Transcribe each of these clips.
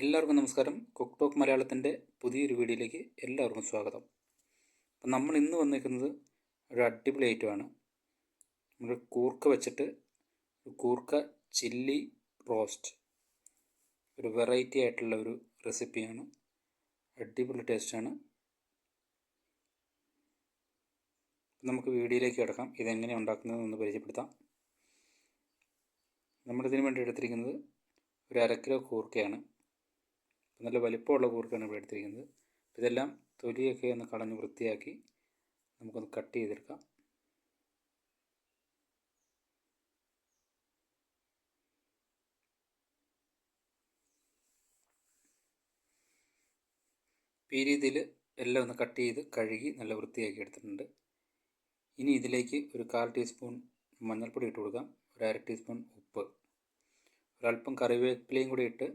എല്ലാവർക്കും നമസ്കാരം. Cook talk മലയാളത്തിന്റെ പുതിയൊരു വീഡിയോയിലേക്ക് എല്ലാവർക്കും സ്വാഗതം. അപ്പം നമ്മൾ ഇന്ന് വന്നിരിക്കുന്നത് ഒരു അടിപൊളി ഐറ്റമാണ് നമ്മൾ കൂർക്ക വെച്ചിട്ട് കൂർക്ക ചില്ലി റോസ്റ്റ് ഒരു വെറൈറ്റി ആയിട്ടുള്ള ഒരു റെസിപ്പിയാണ് അടിപൊളി ടേസ്റ്റാണ് നമുക്ക് വീഡിയോയിലേക്ക് കിടക്കാം. ഇതെങ്ങനെ ഉണ്ടാക്കുന്നതെന്ന് പരിചയപ്പെടുത്താം. നമ്മളിതിന് വേണ്ടി എടുത്തിരിക്കുന്നത് ഒരു അര കിലോ കൂർക്കയാണ്. നല്ല വലിപ്പമുള്ള കൂർക്കാണ് ഇവിടെ എടുത്തിരിക്കുന്നത്. ഇതെല്ലാം തൊലിയൊക്കെ ഒന്ന് കളഞ്ഞ് വൃത്തിയാക്കി നമുക്കൊന്ന് കട്ട് ചെയ്തെടുക്കാം. ഈ രീതിയിൽ എല്ലാം ഒന്ന് കട്ട് ചെയ്ത് കഴുകി നല്ല വൃത്തിയാക്കി എടുത്തിട്ടുണ്ട്. ഇനി ഇതിലേക്ക് ഒരു കാൽ ടീസ്പൂൺ മഞ്ഞൾപ്പൊടി ഇട്ട് കൊടുക്കാം. ഒരു അര ടീസ്പൂൺ ഉപ്പ്. ഒരല്പം കറിവേപ്പിലയും കൂടി ഇട്ട്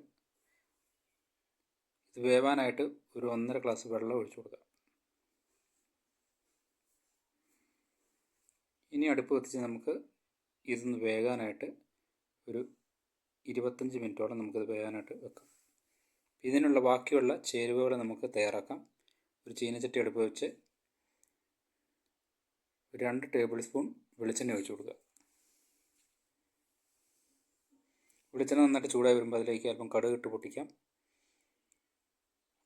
വേവാനായിട്ട് ഒരു ഒന്നര ഗ്ലാസ് വെള്ളം ഒഴിച്ചു കൊടുക്കുക ഇനി അടുപ്പ് കത്തിച്ച് നമുക്ക് ഇതൊന്ന് വേകാനായിട്ട് ഒരു ഇരുപത്തഞ്ച് മിനിറ്റോളം നമുക്കിത് വേകാനായിട്ട് വെക്കാം. ഇതിനുള്ള ബാക്കിയുള്ള ചേരുവകൾ നമുക്ക് തയ്യാറാക്കാം. ഒരു ചീനച്ചട്ടി അടുപ്പ് വെച്ച് ഒരു രണ്ട് ടേബിൾ സ്പൂൺ വെളിച്ചെണ്ണ ഒഴിച്ചു കൊടുക്കുക. വെളിച്ചെണ്ണ നന്നായിട്ട് ചൂടായി വരുമ്പോൾ അതിലേക്ക് അല്പം കടുക് ഇട്ട് പൊട്ടിക്കാം.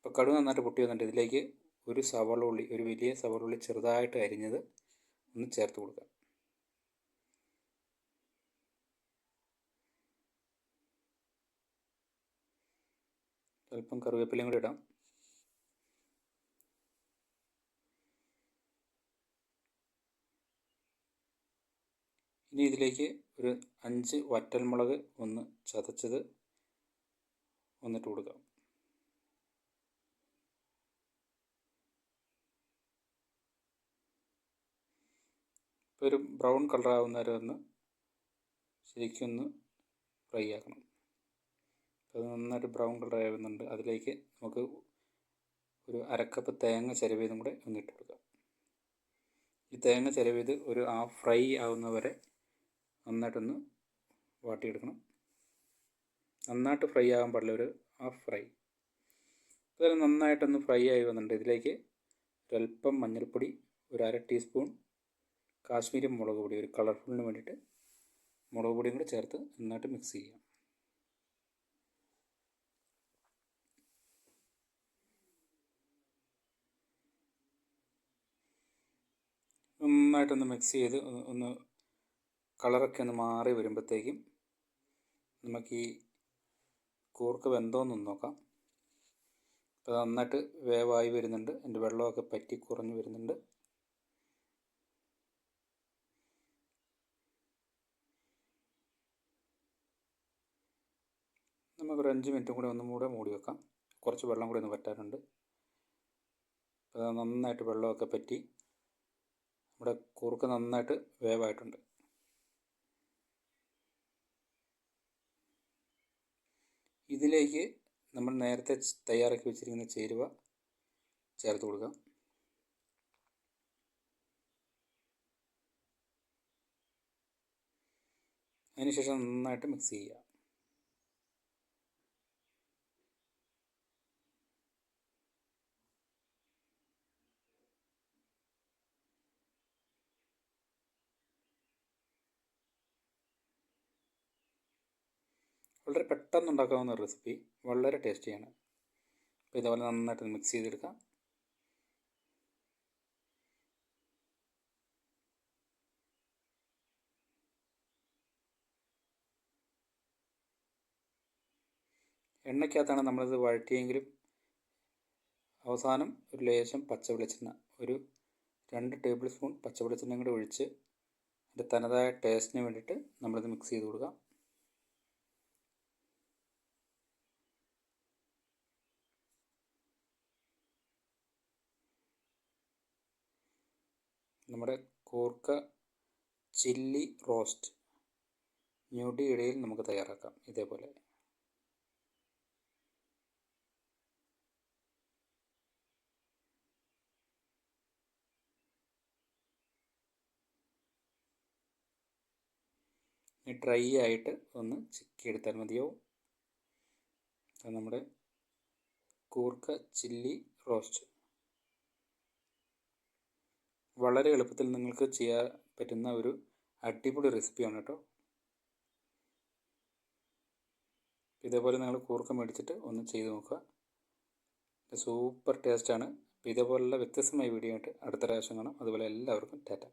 അപ്പോൾ കടുക് നന്നായിട്ട് പൊട്ടി വന്നിട്ട് ഇതിലേക്ക് ഒരു സവാള ഉള്ളി ഒരു വലിയ സവാള ഉള്ളി ചെറുതായിട്ട് അരിഞ്ഞത് ഒന്ന് ചേർത്ത് കൊടുക്കാം. അല്പം കറിവേപ്പിലയും കൂടി ഇടാം. ഇനി ഇതിലേക്ക് ഒരു അഞ്ച് വറ്റൽമുളക് ഒന്ന് ചതച്ചത് ഒന്നിട്ട് കൊടുക്കാം. ഒരു ബ്രൗൺ കളർ ആവുന്ന വരെ ഒന്ന് ശരിക്കും ഒന്ന് ഫ്രൈ ആക്കണം. അത് നന്നായിട്ട് ബ്രൗൺ കളർ ആവുന്നുണ്ട്. അതിലേക്ക് നമുക്ക് ഒരു അരക്കപ്പ് തേങ്ങ ചിരവിയതും കൂടെ ഒന്ന് ഇട്ട് കൊടുക്കാം. ഈ തേങ്ങ ചിരവിയത് ഒരു ആ ഫ്രൈ ആവുന്ന വരെ നന്നായിട്ടൊന്ന് വാട്ടിയെടുക്കണം. നന്നായിട്ട് ഫ്രൈ ആകാൻ പാടില്ല ഒരു ഹാഫ് ഫ്രൈ അതുപോലെ നന്നായിട്ടൊന്ന് ഫ്രൈ ആയി വന്നിട്ടുണ്ട്. ഇതിലേക്ക് ഒരല്പം മഞ്ഞൾപ്പൊടി ഒരു അര ടീസ്പൂൺ കാശ്മീരി മുളക് പൊടി ഒരു കളർഫുള്ളിന് വേണ്ടിയിട്ട് മുളക് പൊടിയും കൂടെ ചേർത്ത് നന്നായിട്ട് മിക്സ് ചെയ്യാം. നന്നായിട്ടൊന്ന് മിക്സ് ചെയ്ത് ഒന്ന് കളറൊക്കെ ഒന്ന് മാറി വരുമ്പോഴത്തേക്കും നമുക്ക് ഈ കൂർക്ക് വെന്തോന്നൊന്ന് നോക്കാം. അപ്പോൾ നന്നായിട്ട് വേവായി വരുന്നുണ്ട്. എന്റെ വെള്ളമൊക്കെ പറ്റി കുറഞ്ഞു വരുന്നുണ്ട്. നമുക്കൊരു അഞ്ച് മിനിറ്റും കൂടി ഒന്നും കൂടെ മൂടി വെക്കാം. കുറച്ച് വെള്ളം കൂടി ഒന്ന് പറ്റാനുണ്ട് അപ്പോൾ നന്നായിട്ട് വെള്ളമൊക്കെ പറ്റി. നമ്മുടെ കുറുക്ക് നന്നായിട്ട് വേവായിട്ടുണ്ട്. ഇതിലേക്ക് നമ്മൾ നേരത്തെ തയ്യാറാക്കി വെച്ചിരിക്കുന്ന ചേരുവ ചേർത്ത് കൊടുക്കാം. അതിനുശേഷം നന്നായിട്ട് മിക്സ് ചെയ്യുക. വളരെ പെട്ടെന്ന് ഉണ്ടാക്കാവുന്ന റെസിപ്പി വളരെ ടേസ്റ്റിയാണ് അപ്പോൾ ഇതുപോലെ നന്നായിട്ട് മിക്സ് ചെയ്തെടുക്കാം. എണ്ണയ്ക്കകത്താണ് നമ്മളിത് വഴറ്റിയെങ്കിലും അവസാനം ഒരു ലേശം പച്ച വെളിച്ചെണ്ണ ഒരു രണ്ട് ടേബിൾ സ്പൂൺ പച്ച വെളിച്ചെണ്ണയും കൂടി ഒഴിച്ച് അതിന്റെ തനതായ ടേസ്റ്റിന് വേണ്ടിയിട്ട് നമ്മളിത് മിക്സ് ചെയ്ത് കൊടുക്കാം. നമ്മുടെ കൂർക്ക ചില്ലി റോസ്റ്റ് ഞൊടിയിടയിൽ നമുക്ക് തയ്യാറാക്കാം. ഇതേപോലെ. ഡ്രൈ ആയിട്ട് ഒന്ന് ചിക്കി എടുത്താൽ മതിയാവും അത് നമ്മുടെ കൂർക്ക ചില്ലി റോസ്റ്റ്. വളരെ എളുപ്പത്തിൽ നിങ്ങൾക്ക് ചെയ്യാൻ പറ്റുന്ന ഒരു അടിപൊളി റെസിപ്പിയാണ് കേട്ടോ ഇതേപോലെ നിങ്ങൾ കൂർക്ക മേടിച്ചിട്ട് ഒന്ന് ചെയ്ത് നോക്കുക. സൂപ്പർ ടേസ്റ്റാണ് ഇതേപോലുള്ള വ്യത്യസ്തമായ വീഡിയോ ആയിട്ട് അടുത്ത പ്രാവശ്യം കാണാം. അതുപോലെ എല്ലാവർക്കും ടാറ്റ.